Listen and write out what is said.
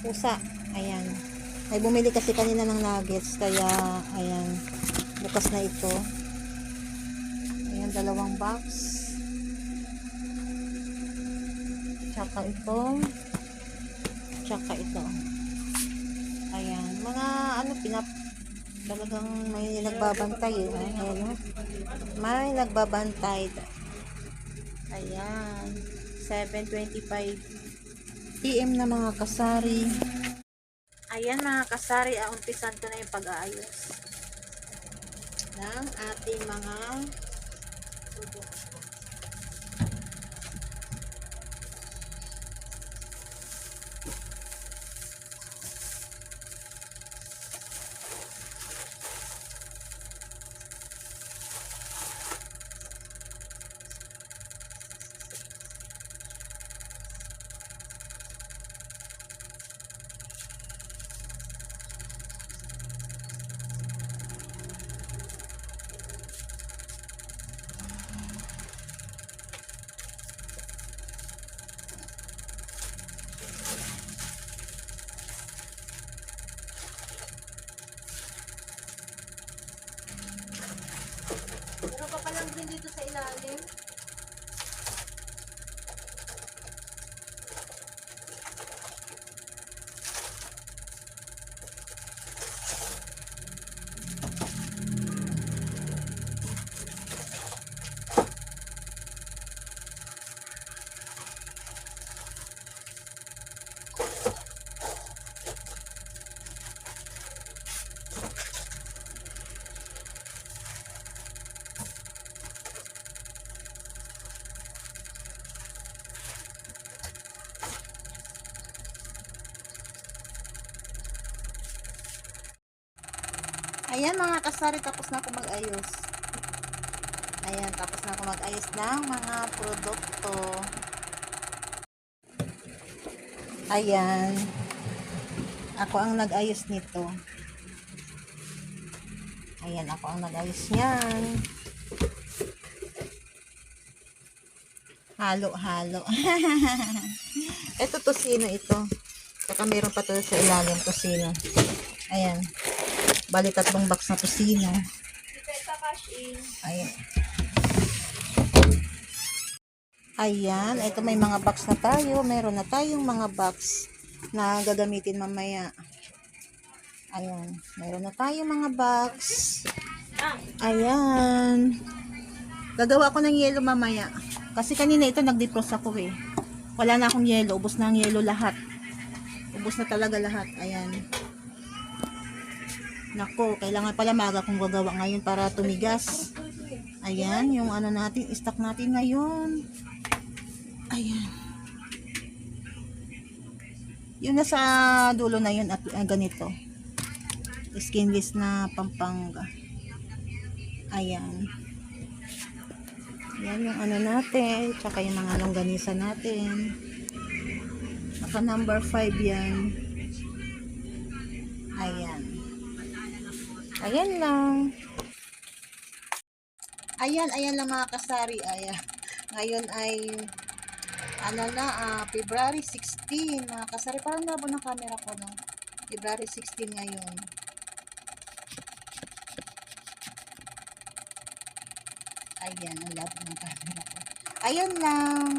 pusa. Ayan. May bumili kasi kanina ng nuggets. Kaya, ayan. Bukas na ito. Ayan, dalawang box. Tsaka ito. Tsaka ito. Ayan. Mga ano, pinap... Talagang may nagbabantay eh. Ayan. May nagbabantay. Ayan. 7.25 PM na mga kasari. Ayan mga kasari, ah, ko na yung pag-aayos ng ating mga produkto. Din dito sa ilalim? Ayan mga kasari, tapos na ako mag-ayos. Ayan, tapos na ako mag-ayos ng mga produkto. Ayan. Ako ang nag-ayos nito. Ayan, ako ang nag-ayos niyan. Halo-halo. ito tosino ito. Saka meron pa to sa ilalim tosino. Ayan. Bali tatlong box na tosino. Ayan. Ayan, ito may mga box na tayo. Meron na tayong mga box na gagamitin mamaya. Ayan, meron na tayong mga box. Ayan. Gagawa ko ng yelo mamaya. Kasi kanina ito nag-defrost ako eh. Wala na akong yelo. Ubus na ang yelo lahat. Ubus na talaga lahat. Ayan. Nako, kailangan pala maga kong gagawa ngayon para tumigas. Ayan, yung ano natin, stock natin ngayon. Ayan. Yung nasa dulo na yun at ah, ganito. Skinless na pampanga. Ayan. Yan yung ano natin, tsaka yung mga longganisa natin. Naka number 5 yan. Ayan. Ayan lang. Ayan, ayan lang mga kasari. Ayan. Ngayon ay ano na, ah, February 16. Mga kasari, parang labo ng camera ko, no? February 16 ngayon. Ayan, ang labo ng camera ko. Ayan lang.